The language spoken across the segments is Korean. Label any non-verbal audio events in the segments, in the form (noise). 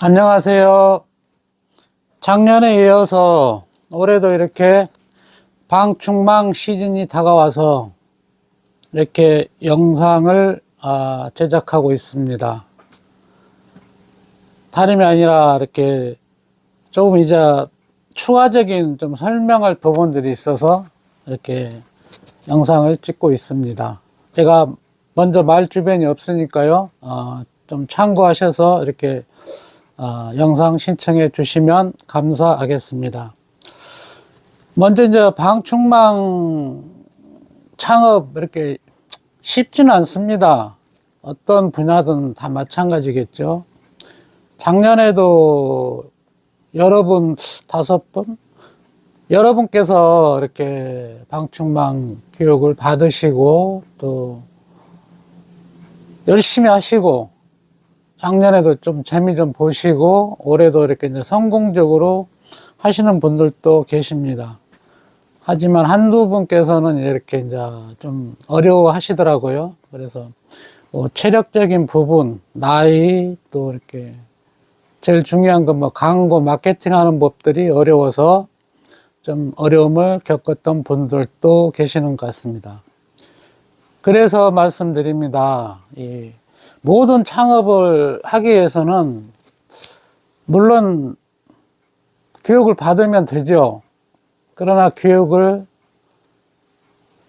안녕하세요. 작년에 이어서 올해도 이렇게 방충망 시즌이 다가와서 이렇게 영상을 아, 제작하고 있습니다. 다름이 아니라 이렇게 조금 이제 추가적인 좀 설명할 부분들이 있어서 이렇게 영상을 찍고 있습니다. 제가 먼저 말 주변이 없으니까요. 어, 좀 참고하셔서 이렇게 어, 영상 신청해 주시면 감사하겠습니다. 먼저 이제 방충망 창업 이렇게 쉽지는 않습니다. 어떤 분야든 다 마찬가지겠죠. 작년에도 여러분 다섯 분 여러분께서 이렇게 방충망 교육을 받으시고 또 열심히 하시고 작년에도 좀 재미 좀 보시고 올해도 이렇게 이제 성공적으로 하시는 분들도 계십니다. 하지만 한두 분께서는 이렇게 이제 좀 어려워 하시더라고요. 그래서 뭐 체력적인 부분, 나이 또 이렇게 제일 중요한 건 뭐 광고 마케팅 하는 법들이 어려워서 좀 어려움을 겪었던 분들도 계시는 것 같습니다. 그래서 말씀드립니다. 이 모든 창업을 하기 위해서는 물론 교육을 받으면 되죠. 그러나 교육을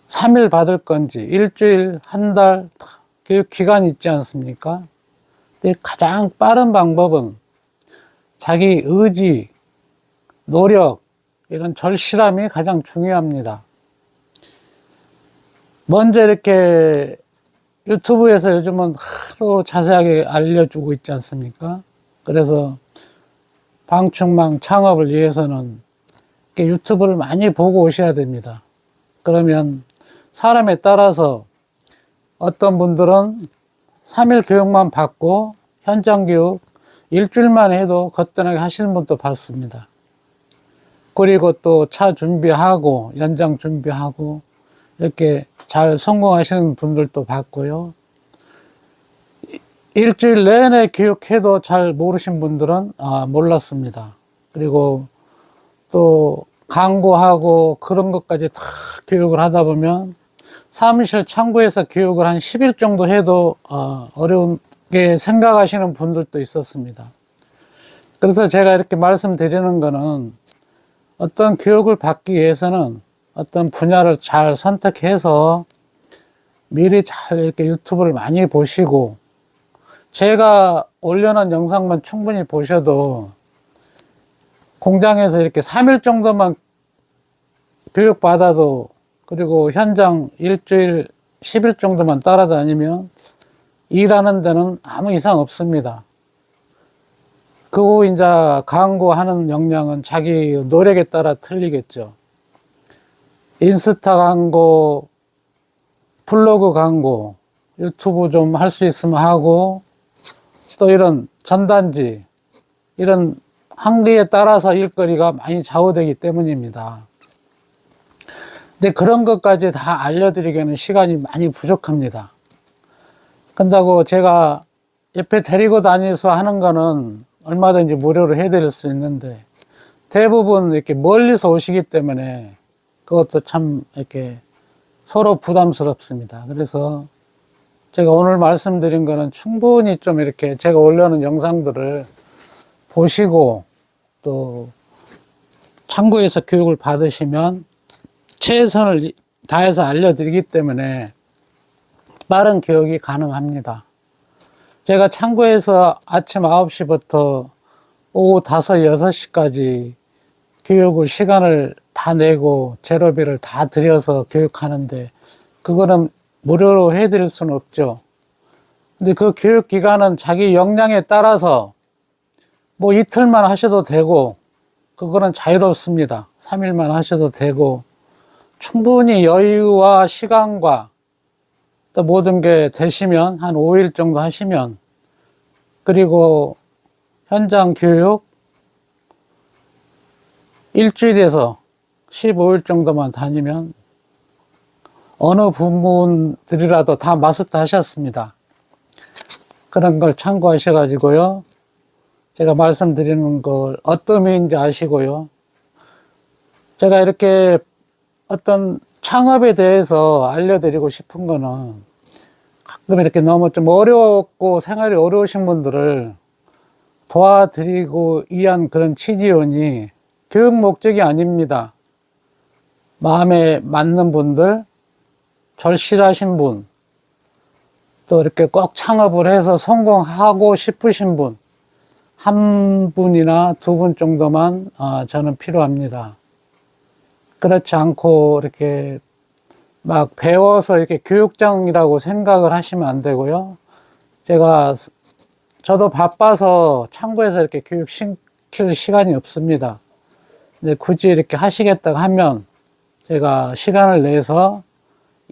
3일 받을 건지 일주일, 한 달 교육 기간이 있지 않습니까? 근데 가장 빠른 방법은 자기 의지, 노력, 이런 절실함이 가장 중요합니다. 먼저 이렇게 유튜브에서 요즘은 하도 자세하게 알려주고 있지 않습니까? 그래서 방충망 창업을 위해서는 유튜브를 많이 보고 오셔야 됩니다. 그러면 사람에 따라서 어떤 분들은 3일 교육만 받고 현장 교육 일주일만 해도 거뜬하게 하시는 분도 봤습니다. 그리고 또 차 준비하고 연장 준비하고 이렇게 잘 성공하시는 분들도 봤고요. 일주일 내내 교육해도 잘 모르신 분들은 아, 몰랐습니다. 그리고 또 광고하고 그런 것까지 다 교육을 하다 보면 사무실 창구에서 교육을 한 10일 정도 해도 어, 어려운게 생각하시는 분들도 있었습니다. 그래서 제가 이렇게 말씀드리는 거는 어떤 교육을 받기 위해서는 어떤 분야를 잘 선택해서 미리 잘 이렇게 유튜브를 많이 보시고 제가 올려놓은 영상만 충분히 보셔도 공장에서 이렇게 3일 정도만 교육받아도 그리고 현장 일주일 10일 정도만 따라다니면 일하는 데는 아무 이상 없습니다. 그 후 이제 광고하는 역량은 자기 노력에 따라 틀리겠죠. 인스타 광고, 블로그 광고, 유튜브 좀 할 수 있으면 하고, 또 이런 전단지, 이런 한계에 따라서 일거리가 많이 좌우되기 때문입니다. 근데 그런 것까지 다 알려드리기에는 시간이 많이 부족합니다. 근다고 제가 옆에 데리고 다니서 하는 거는 얼마든지 무료로 해드릴 수 있는데 대부분 이렇게 멀리서 오시기 때문에 그것도 참 이렇게 서로 부담스럽습니다. 그래서 제가 오늘 말씀드린 거는 충분히 좀 이렇게 제가 올려놓은 영상들을 보시고 또 참고해서 교육을 받으시면 최선을 다해서 알려드리기 때문에 빠른 교육이 가능합니다. 제가 참고해서 아침 9시부터 오후 5, 6시까지 교육을 시간을 다 내고 재료비를 다 들여서 교육하는데 그거는 무료로 해드릴 수는 없죠. 근데 그 교육 기간은 자기 역량에 따라서 뭐 이틀만 하셔도 되고 그거는 자유롭습니다. 3일만 하셔도 되고 충분히 여유와 시간과 또 모든 게 되시면 한 5일 정도 하시면 그리고 현장 교육 일주일에서 15일 정도만 다니면 어느 부분들이라도 다 마스터 하셨습니다. 그런 걸 참고하셔 가지고요. 제가 말씀드리는 걸 어떤 의미인지 아시고요. 제가 이렇게 어떤 창업에 대해서 알려드리고 싶은 거는 가끔 이렇게 너무 좀 어렵고 생활이 어려우신 분들을 도와드리고 위한 그런 취지원이 교육 목적이 아닙니다. 마음에 맞는 분들, 절실하신 분, 또 이렇게 꼭 창업을 해서 성공하고 싶으신 분, 한 분이나 두 분 정도만 어, 저는 필요합니다. 그렇지 않고 이렇게 막 배워서 이렇게 교육장이라고 생각을 하시면 안 되고요. 제가 저도 바빠서 창구에서 이렇게 교육 시킬 시간이 없습니다. 근데 굳이 이렇게 하시겠다고 하면 제가 시간을 내서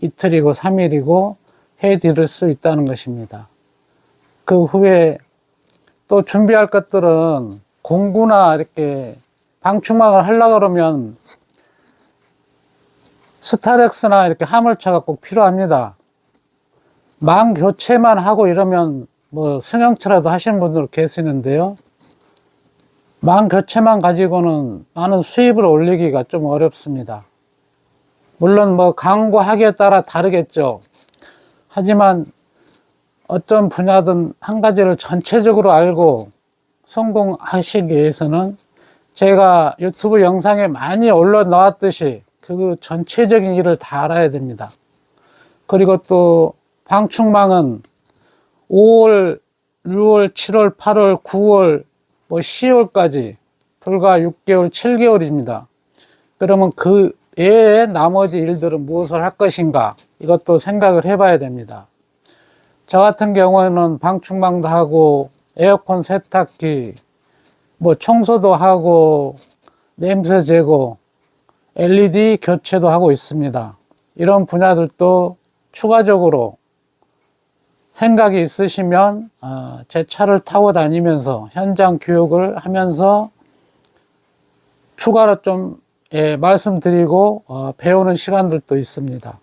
이틀이고 삼일이고 해 드릴 수 있다는 것입니다. 그 후에 또 준비할 것들은 공구나 이렇게 방충망을 하려고 그러면 스타렉스나 이렇게 화물차가 꼭 필요합니다. 망 교체만 하고 이러면 뭐 승용차라도 하시는 분들 계시는데요. 망 교체만 가지고는 많은 수입을 올리기가 좀 어렵습니다. 물론 뭐 강구하기에 따라 다르겠죠. 하지만 어떤 분야든 한 가지를 전체적으로 알고 성공하시기 위해서는 제가 유튜브 영상에 많이 올려 나왔듯이 그 전체적인 일을 다 알아야 됩니다. 그리고 또 방충망은 5월, 6월, 7월, 8월, 9월, 뭐 10월까지 불과 6개월, 7개월입니다. 그러면 그 외에 나머지 일들은 무엇을 할 것인가 이것도 생각을 해봐야 됩니다. 저 같은 경우에는 방충망도 하고 에어컨 세탁기, 뭐 청소도 하고 냄새 제거, LED 교체도 하고 있습니다. 이런 분야들도 추가적으로 생각이 있으시면 어, 제 차를 타고 다니면서 현장 교육을 하면서 추가로 좀 예, 말씀드리고 어, 배우는 시간들도 있습니다.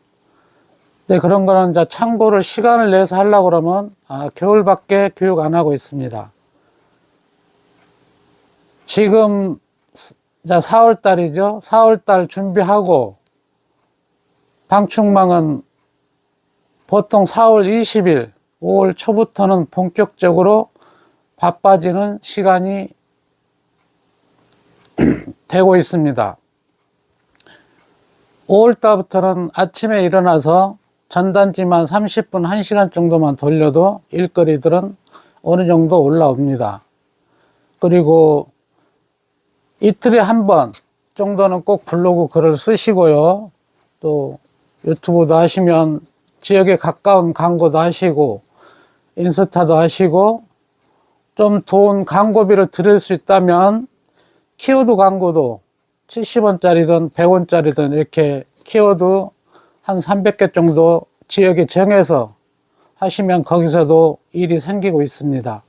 네, 그런 거는 이제 참고를 시간을 내서 하려고 그러면 아, 겨울밖에 교육 안 하고 있습니다. 지금 자 4월 달이죠. 4월 달 준비하고 방충망은 보통 4월 20일, 5월 초부터는 본격적으로 바빠지는 시간이 (clears throat) 되고 있습니다. 5월 달부터는 아침에 일어나서 전단지만 30분, 1시간 정도만 돌려도 일거리들은 어느 정도 올라옵니다. 그리고 이틀에 한 번 정도는 꼭 블로그 글을 쓰시고요. 또 유튜브도 하시면 지역에 가까운 광고도 하시고 인스타도 하시고 좀 좋은 광고비를 드릴 수 있다면 키워드 광고도 70원짜리든 100원짜리든 이렇게 키워드 한 300개 정도 지역에 정해서 하시면 거기서도 일이 생기고 있습니다.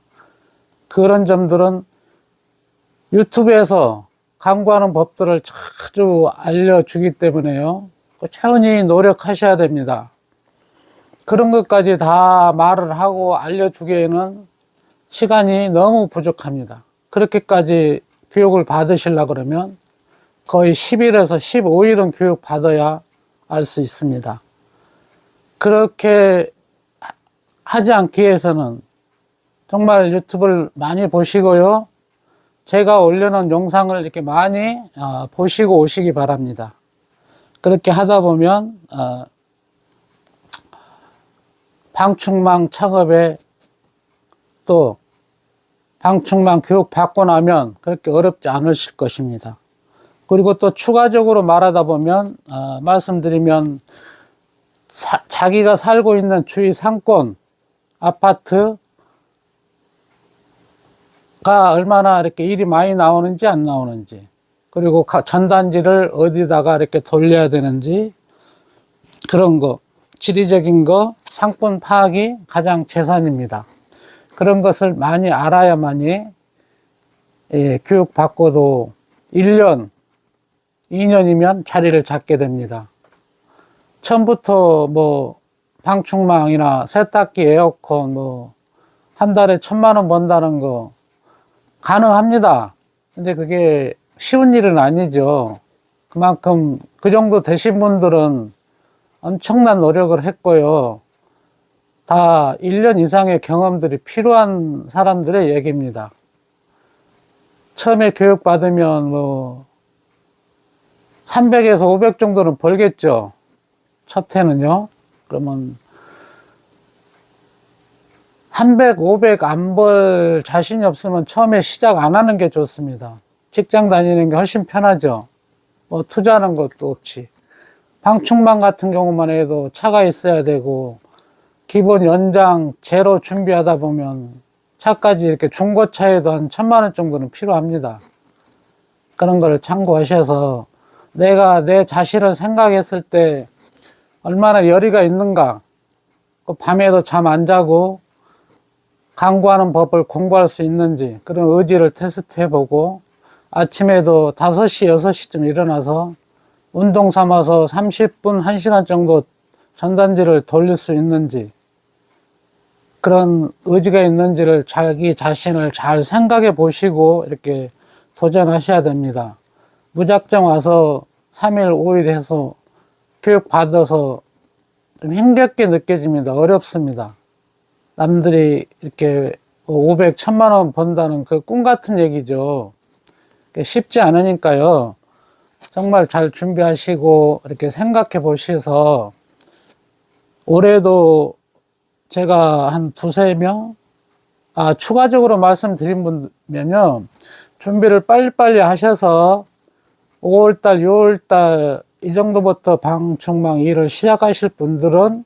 그런 점들은 유튜브에서 광고하는 법들을 자주 알려주기 때문에요. 차원히 노력하셔야 됩니다. 그런 것까지 다 말을 하고 알려주기에는 시간이 너무 부족합니다. 그렇게까지 교육을 받으시려 그러면 거의 10일에서 15일은 교육 받아야 알 수 있습니다. 그렇게 하지 않기 위해서는 정말 유튜브를 많이 보시고요. 제가 올려놓은 영상을 이렇게 많이 어, 보시고 오시기 바랍니다. 그렇게 하다 보면 어, 방충망 창업에 또 방충망 교육 받고 나면 그렇게 어렵지 않으실 것입니다. 그리고 또 추가적으로 말하다 보면 어, 말씀드리면 사, 자기가 살고 있는 주위 상권 아파트 가 얼마나 이렇게 일이 많이 나오는지 안 나오는지 그리고 전단지를 어디다가 이렇게 돌려야 되는지 그런 거 지리적인 거 상권 파악이 가장 재산입니다. 그런 것을 많이 알아야만이 예, 교육 받고도 1년, 2년이면 자리를 잡게 됩니다. 처음부터 뭐 방충망이나 세탁기, 에어컨 뭐 한 달에 천만 원 번다는 거 가능합니다. 근데 그게 쉬운 일은 아니죠. 그만큼 그 정도 되신 분들은 엄청난 노력을 했고요. 다 1년 이상의 경험들이 필요한 사람들의 얘기입니다. 처음에 교육받으면 뭐 300에서 500 정도는 벌겠죠. 첫 해는요. 그러면 300, 500 안 벌 자신이 없으면 처음에 시작 안 하는 게 좋습니다. 직장 다니는 게 훨씬 편하죠. 뭐 투자하는 것도 없지. 방충망 같은 경우만 해도 차가 있어야 되고 기본 연장 제로 준비하다 보면 차까지 이렇게 중고차에도 한 천만 원 정도는 필요합니다. 그런 거를 참고하셔서 내가 내 자신을 생각했을 때 얼마나 열의가 있는가. 그 밤에도 잠 안 자고 강구하는 법을 공부할 수 있는지 그런 의지를 테스트 해 보고 아침에도 5시, 6시쯤 일어나서 운동 삼아서 30분, 1시간 정도 전단지를 돌릴 수 있는지 그런 의지가 있는지를 자기 자신을 잘 생각해 보시고 이렇게 도전하셔야 됩니다. 무작정 와서 3일, 5일 해서 교육 받아서 좀 힘겹게 느껴집니다. 어렵습니다. 남들이 이렇게 500, 1000만 원 번다는 그 꿈 같은 얘기죠. 쉽지 않으니까요. 정말 잘 준비하시고 이렇게 생각해 보셔서 올해도 제가 한 두세 명, 아, 추가적으로 말씀드린 분면요. 준비를 빨리빨리 하셔서 5월달, 6월달 이 정도부터 방충망 일을 시작하실 분들은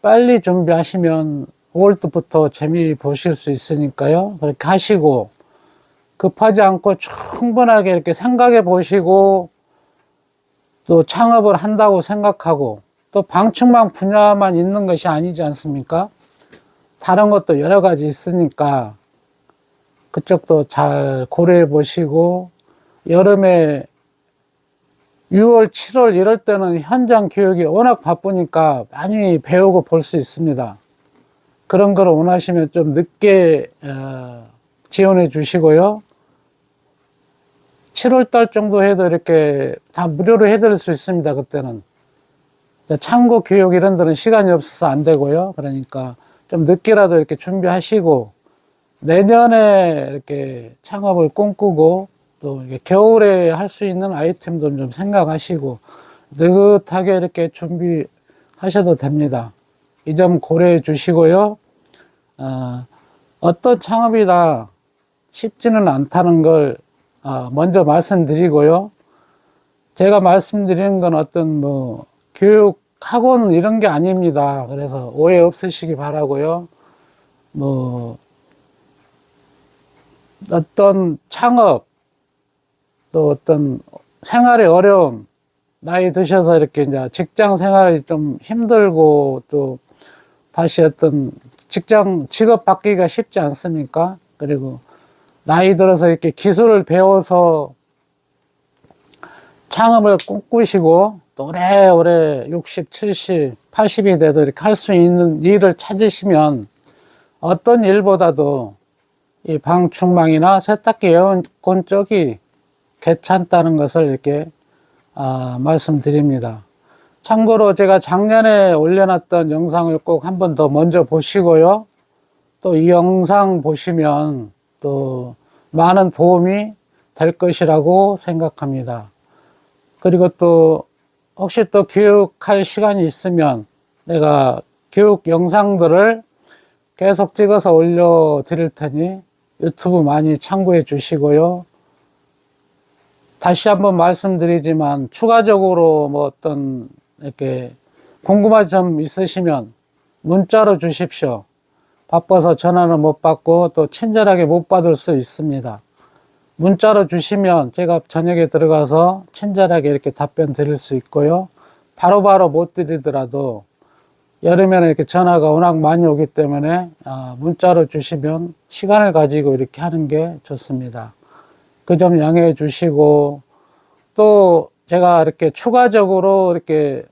빨리 준비하시면 5월부터 재미 보실 수 있으니까요. 그렇게 하시고 급하지 않고 충분하게 이렇게 생각해 보시고 또 창업을 한다고 생각하고 또 방충망 분야만 있는 것이 아니지 않습니까? 다른 것도 여러 가지 있으니까 그쪽도 잘 고려해 보시고 여름에 6월, 7월 이럴 때는 현장 교육이 워낙 바쁘니까 많이 배우고 볼 수 있습니다. 그런 걸 원하시면 좀 늦게 어, 지원해 주시고요. 7월 달 정도 해도 이렇게 다 무료로 해드릴 수 있습니다. 그때는. 참고 교육 이런 데는 시간이 없어서 안 되고요. 그러니까 좀 늦게라도 이렇게 준비하시고 내년에 이렇게 창업을 꿈꾸고 또 겨울에 할 수 있는 아이템도 좀 생각하시고 느긋하게 이렇게 준비하셔도 됩니다. 이 점 고려해 주시고요. 어, 어떤 창업이다 쉽지는 않다는 걸 어, 먼저 말씀드리고요. 제가 말씀드리는 건 어떤 뭐 교육 학원 이런 게 아닙니다. 그래서 오해 없으시기 바라고요. 뭐 어떤 창업 또 어떤 생활의 어려움 나이 드셔서 이렇게 이제 직장 생활이 좀 힘들고 또 다시 어떤 직장 직업 바뀌기가 쉽지 않습니까? 그리고 나이 들어서 이렇게 기술을 배워서 창업을 꿈꾸시고 또 오래오래 60, 70, 80이 돼도 이렇게 할 수 있는 일을 찾으시면 어떤 일보다도 이 방충망이나 세탁기 에어컨 쪽이 괜찮다는 것을 이렇게 아, 말씀드립니다. 참고로 제가 작년에 올려놨던 영상을 꼭 한 번 더 먼저 보시고요. 또 이 영상 보시면 또 많은 도움이 될 것이라고 생각합니다. 그리고 또 혹시 또 교육할 시간이 있으면 내가 교육 영상들을 계속 찍어서 올려 드릴 테니 유튜브 많이 참고해 주시고요. 다시 한번 말씀드리지만 추가적으로 뭐 어떤 이렇게 궁금한 점 있으시면 문자로 주십시오. 바빠서 전화는 못 받고 또 친절하게 못 받을 수 있습니다. 문자로 주시면 제가 저녁에 들어가서 친절하게 이렇게 답변 드릴 수 있고요. 바로바로 못 드리더라도 여름에는 이렇게 전화가 워낙 많이 오기 때문에 아, 문자로 주시면 시간을 가지고 이렇게 하는 게 좋습니다. 그 점 양해해 주시고 또 제가 이렇게 추가적으로 이렇게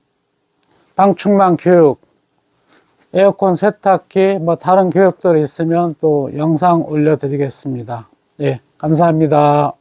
방충망 교육, 에어컨 세탁기, 뭐 다른 교육들이 있으면 또 영상 올려드리겠습니다. 네, 감사합니다.